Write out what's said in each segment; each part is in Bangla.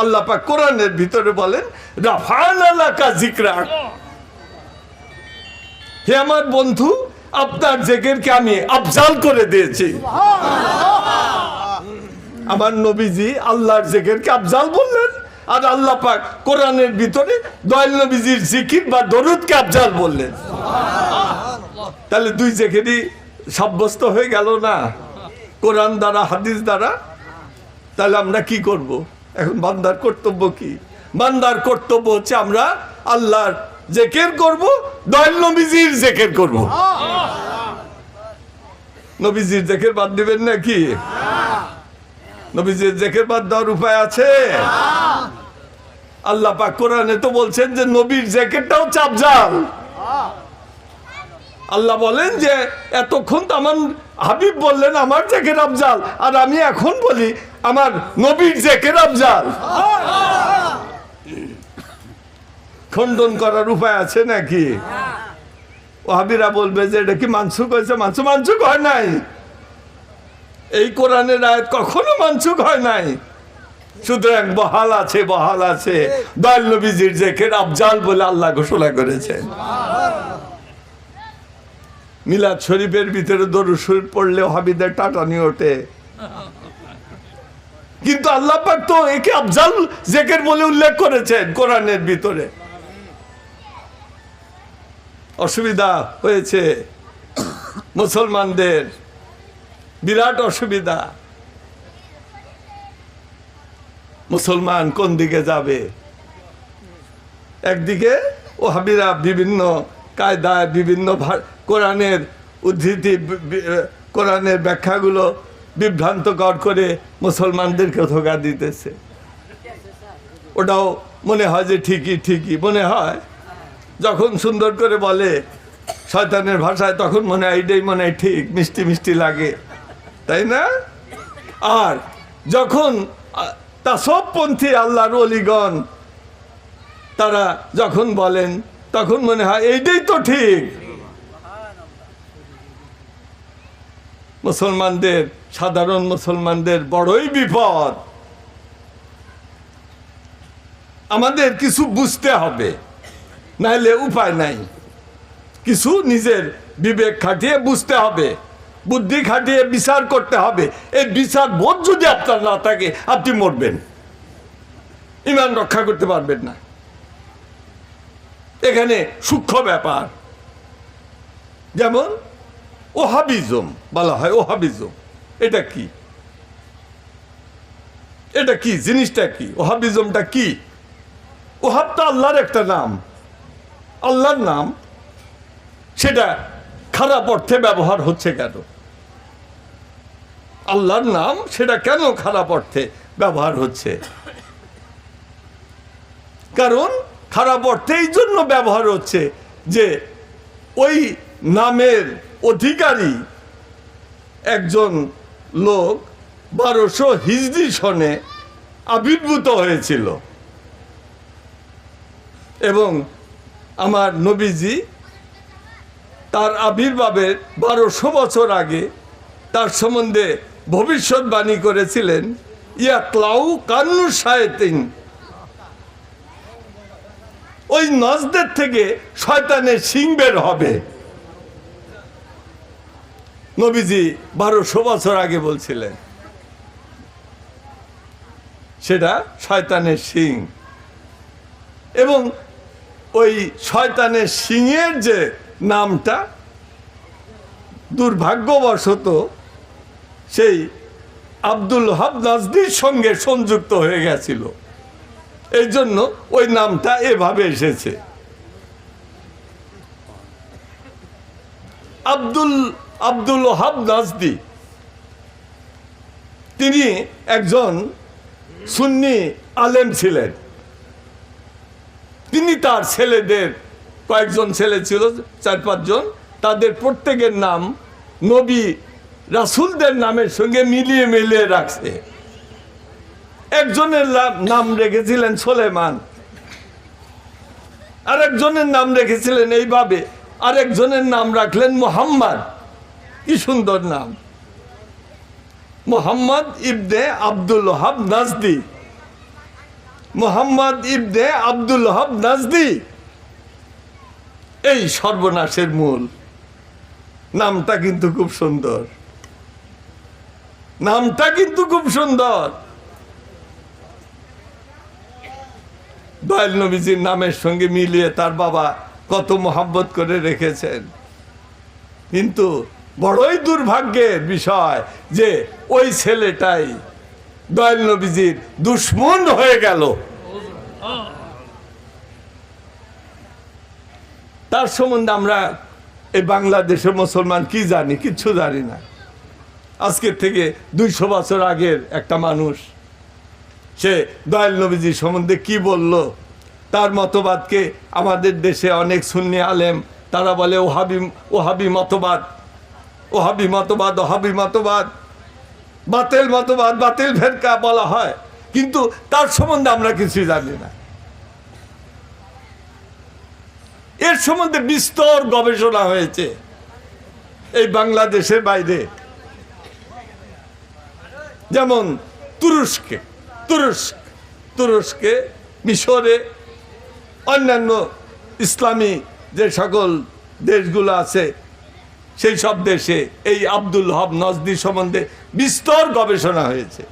আল্লাহ পাক কোরআনের ভিতরে বলেন রাফান আলাকা জিকরা হে আমার বন্ধু, আপনার জেকেরকে আমি আফজাল করে দিয়েছি। আমার নবীজি আল্লাহর জেকেরকে আফজাল বললেন, আর আল্লাহ পাক কোরআনের ভিতরে দয়াল নবীজির জিকির বা দরুদকে আফজাল বললেন। তাহলে দুই জেকেরই সাব্যস্ত হয়ে গেল না? কোরআন দ্বারা, হাদিস দ্বারা? তাহলে আমরা কি করব? এখন বান্দার কর্তব্য কি? বান্দার কর্তব্য হচ্ছে আমরা আল্লাহর জেকের করব, দয়াল নবীজির জেকের করব। নবীজির জেকের বাদ দিবেন নাকি? নবীজির জেকের বাদ দেওয়ার উপায় আছে? আল্লাহ পাক কোরআনে তো বলছেন যে নবীর জ্যাকেটটাও চাপজাল। আল্লাহ বলেন যে, এতক্ষণ তো আমার হাবিব বললেন আমার জ্যাকেট আফজাল, আর আমি এখন বলি আমার নবীর জ্যাকেট আফজাল। খণ্ডন করার উপায় আছে নাকি? ওহাবিরা বলবে যে, এটা কি মানসুক হয়েছে? মানসু মানসুক হয় নাই। এই কোরআনের আয়াত কখনো মানসুক হয় নাই। সুতরাং বহাল আছে বহাল আছে। দয়াল নবীজির জেকের আফজাল বলে আল্লাহ ঘোষণা করেছেন। মিলাদ শরীফের ভিতরে দরুদ শরীফ পড়লে হাবিদের টাটানি ওঠে। কিন্তু আল্লাহ তো একে আফজাল জেকের বলে উল্লেখ করেছেন কোরআনের ভিতরে। অসুবিধা হয়েছে মুসলমানদের। বিরাট অসুবিধা। মুসলমান কোন দিকে যাবে? একদিকে ও হাবিরা বিভিন্ন কায়দায় বিভিন্ন কোরআনের উদ্ধৃতি কোরআনের ব্যাখ্যাগুলো বিভ্রান্তকর করে মুসলমানদেরকে ধোকা দিতেছে। ওটাও মনে হয় যে ঠিকই ঠিকই মনে হয়। যখন সুন্দর করে বলে শয়তানের ভাষায়, তখন মনে হয় এইটাই মনে হয় ঠিক, মিষ্টি মিষ্টি লাগে। তাই না? আর যখন তা সবপন্থী আল্লাহর অলিগণ তারা যখন বলেন, তখন মনে হয় এইটাই তো ঠিক। মুসলমানদের, সাধারণ মুসলমানদের বড়ই বিপদ। আমাদের কিছু বুঝতে হবে নাহলে উপায় নাই। কিছু নিজের বিবেক খাটিয়ে বুঝতে হবে, বুদ্ধি খাটিয়ে বিচার করতে হবে। এই বিচার বোধ যদি আপনার না থাকে, আপনি মরবেন। ইমান রক্ষা করতে পারবেন না। এখানে সূক্ষ্ম ব্যাপার। যেমন ওহাবিজম, বলা হয় ওহাবিজম। এটা কি? এটা কি? জিনিসটা কি? ওহাবিজমটা কি? ওহাব তো আল্লাহর একটা নাম। আল্লাহর নাম, সেটা খারাপ অর্থে ব্যবহার হচ্ছে কেন? আল্লাহর নাম, সেটা কেন খারাপ অর্থে ব্যবহার হচ্ছে? কারণ খারাপ অর্থে এই জন্য ব্যবহার হচ্ছে যে ওই নামের অধিকারী একজন লোক বারোশো হিজড়ি সনে আবির্ভূত হয়েছিল। এবং আমার নবীজি তার আবির্ভাবের বারোশো বছর আগে তার সম্বন্ধে ভবিষ্যৎবাণী করেছিলেন, ইয়া ক্লাউ কান্নু সায়েতিন ওই নজদের থেকে শয়তানের সিং বের হবে। নবীজি বারোশো বছর আগে বলছিলেন, সেটা শয়তানের সিং এবং ওই শয়তানের সিংয়ের যে নামটা দুর্ভাগ্যবশত সেই আব্দুল হাব নাজদির সঙ্গে সংযুক্ত হয়ে গেছিল। এই জন্য ওই নামটা এভাবে এসেছে। Abdul Abdul Wahhab Najdi. তিনি একজন সুন্নি আলেম ছিলেন। তিনি তার ছেলেদের, কয়েকজন ছেলে ছিল, চার পাঁচজন, তাদের প্রত্যেকের নাম নবী রাসুলদের নামের সঙ্গে মিলিয়ে মিলিয়ে রাখছে। একজনের নাম- রেখেছিলেন সোলেমান। আরেকজনের নাম রেখেছিলেন এইভাবে। আরেকজনের নাম রাখলেন মোহাম্মদ। কি সুন্দর নাম। Muhammad ibn Abdul Wahhab Najdi. Muhammad ibn Abdul Wahhab Najdi. এই সর্বনাশের মূল। নামটা কিন্তু খুব সুন্দর। নামটা কিন্তু খুব সুন্দর। দয়াল নবীজির নামের সঙ্গে মিলিয়ে তার বাবা কত মোহাব্বত করে রেখেছেন। কিন্তু বড়ই দুর্ভাগ্যের বিষয় যে ওই ছেলেটাই দয়াল নবীজির দুশ্মন হয়ে গেল। তার সম্বন্ধে আমরা এই বাংলাদেশের মুসলমান কি জানি, কিচ্ছু জানি না। আজকের থেকে দুইশো বছর আগের একটা মানুষ, সে দয়াল নবীজি সম্বন্ধে কি বলল, তার মতবাদকে আমাদের দেশে অনেক সুন্নি আলেম, তারা বলে ওহাবি ওহাবি মতবাদ। ওহাবি মতবাদ ওহাবি মতবাদ। বাতিল মতবাদ, বাতিল ফেরকা বলা হয়। কিন্তু তার সম্বন্ধে আমরা কিছুই জানি না। এর সম্বন্ধে বিস্তর গবেষণা হয়েছে এই বাংলাদেশের বাইরে। যেমন তুরস্কে, তুরস্ক, তুরস্কে, মিশরে, অন্যান্য ইসলামী যে সকল দেশগুলো আছে সেই সব দেশে এই আব্দুল হব নজদি সম্বন্ধে বিস্তর গবেষণা হয়েছে।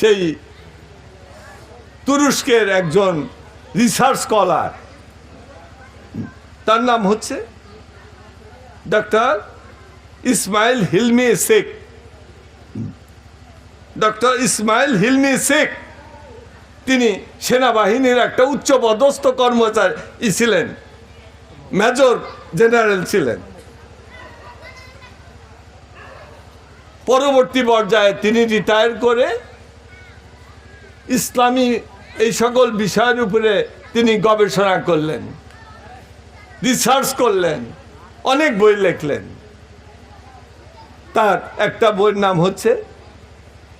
সেই তুরস্কের একজন রিসার্চ স্কলার, তার নাম হচ্ছে doctor Ismail Hilmi Sheikh. Doctor Ismail Hilmi Sheikh, তিনি সেনাবাহিনীর একটা উচ্চপদস্থ কর্মচারী ছিলেন। মেজর জেনারেল ছিলেন। পরবর্তী পর্যায়ে তিনি রিটায়ার করে ইসলামী এই সকল বিষয়ের উপরে তিনি গবেষণা করলেন রিসার্চ করলেন, অনেক বই লিখলেন। তার একটা বইয়ের নাম হচ্ছে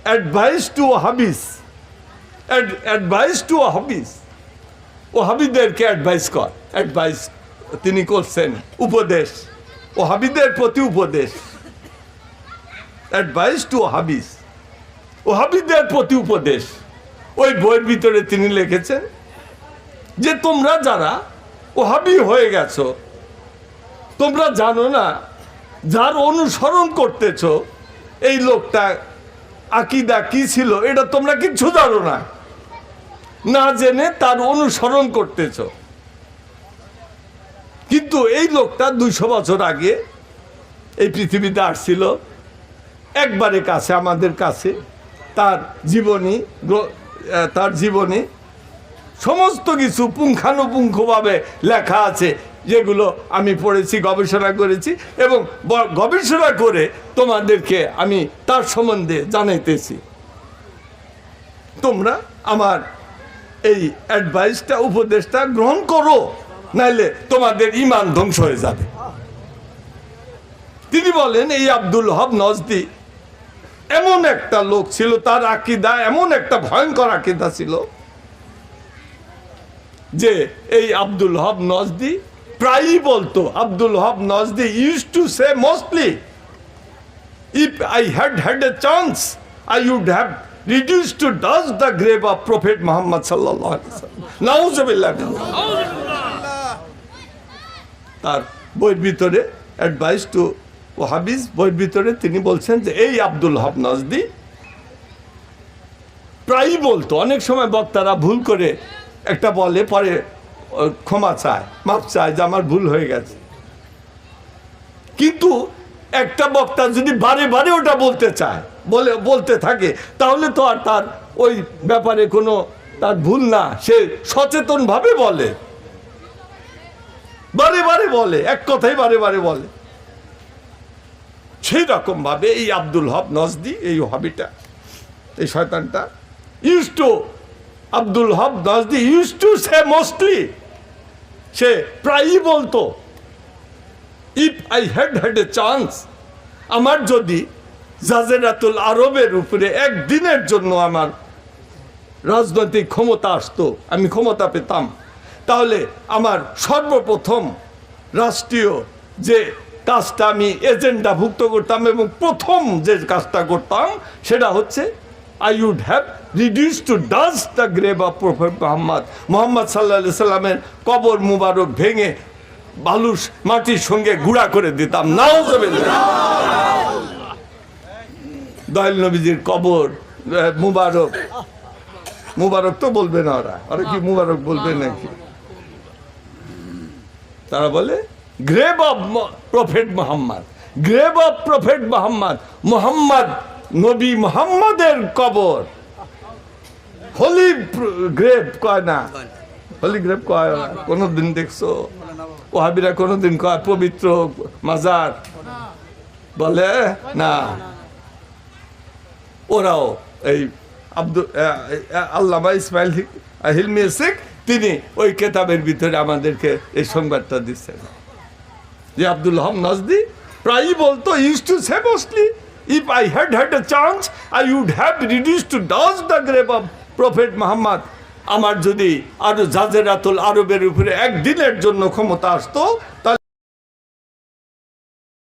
advice to Wahhabis advice to Wahhabis ও হাবিদেরকে অ্যাডভাইস কর অ্যাডভাইস তিনি করছেন উপদেশ ও হাবিদের প্রতি উপদেশ। অ্যাডভাইস টু হাবিস ও হাবিদের প্রতি উপদেশ। ওই বইয়ের ভিতরে তিনি লিখেছেন যে, তোমরা যারা ও ওহাবি হয়ে গেছো, তোমরা জানো না, যার অনুসরণ করতেছ, এই লোকটা আকিদা কি ছিল, এটা তোমরা কিচ্ছু জানো না। না জেনে তার অনুসরণ করতেছ। কিন্তু এই লোকটা দুইশো বছর আগে এই পৃথিবীতে আসছিল, একবারে কাছে, আমাদের কাছে, তার জীবনী তার জীবনী, সমস্ত কিছু পুঙ্খানুপুঙ্খভাবে লেখা আছে, যেগুলো আমি পড়েছি, গবেষণা করেছি এবং গবেষণা করে তোমাদেরকে আমি তার সম্বন্ধে জানাইতেছি। তোমরা আমার এই অ্যাডভাইসটা, উপদেশটা গ্রহণ করো। নাইলে তোমাদের ইমান ধ্বংস হয়ে যাবে। তিনি বলেন, এই আব্দুল হব নজদি এমন একটা লোক ছিল, তার আকিদা এমন একটা ভয়ঙ্কর আকিদা ছিল যে এই আব্দুল হব নজদি প্রায়ই বলতো, Abdul Wahhab Najdi use to say mostly if I had had a chance I would have reduce to dust the grave of Prophet Muhammad সাল্লাহ নাউজবিল্লাহ তার বইয়ের ভিতরে অ্যাডভাইস টু ওহাবিজ বইয়ের ভিতরে তিনি বলছেন যে, এই আব্দুল হব নাজদি প্রায়ই বলতো, অনেক সময় বক্তারা ভুল করে একটা বলে, পরে ক্ষমা চায় মাপ চায় যে আমার ভুল হয়ে গেছে। কিন্তু একটা বক্তা যদি বারে বারে ওটা বলতে চায়, বলে, বলতে থাকে, তাহলে তো আর তার ওই ব্যাপারে কোনো তার ভুল না। সে সচেতনভাবে বলে। বারে বারে বলে, এক কথাই বারে বারে বলে। সেই রকম ভাবে এই আব্দুল হব নজদি, এই হবিটা এই শয়তানটা use to Abdul Wahhab Najdi use to say mostly সে প্রায়ই বলতো if I had had a chance আমার যদি জাজেরাতুল আরবের উপরে একদিনের জন্য আমার রাজনৈতিক ক্ষমতা আসতো, আমি ক্ষমতা পেতাম। তাহলে আমার সর্বপ্রথম রাষ্ট্রীয় যে কাজটা আমি এজেন্ডাভুক্ত করতাম এবং প্রথম যে কাজটা করতাম, সেটা হচ্ছে I would have reduce to dust the grave of Prophet Muhammad. Muhammad সাল্লাহ সাল্লামের কবর মুবারক ভেঙে বালুস মাটির সঙ্গে গুঁড়া করে দিতাম। নাও যাবে দয়াল নবীজির কবর মুবারক। মুবারক তো বলবে না ওরা। ওরা কি মুবারক বলবে নাকি? তারা বলে grave of Prophet Muhammad grave of Prophet Muhammad Muhammad নবী মোহাম্মদের কবর। হোলি গ্রেভ কয় না? হোলি গ্রেভ কয়? না কোনোদিন দেখছ? ওহাবিরা কোনোদিন কয়, পবিত্র মাজার? বলে, না। ওরাও এই আব্দুল আল্লামা ইসমাইল হিলমি শেখ তিনি ওই কেতাবের ভিতরে আমাদেরকে এই সংবাদটা দিচ্ছেন। যে আব্দুল হম নজদি প্রায়ই বলতো use to say mostly if I had had a chance I would have reduce to dust the grave of Prophet Muhammad আমার যদি আরও জাজেরাতুল আরবের উপরে একদিনের জন্য ক্ষমতা আসতো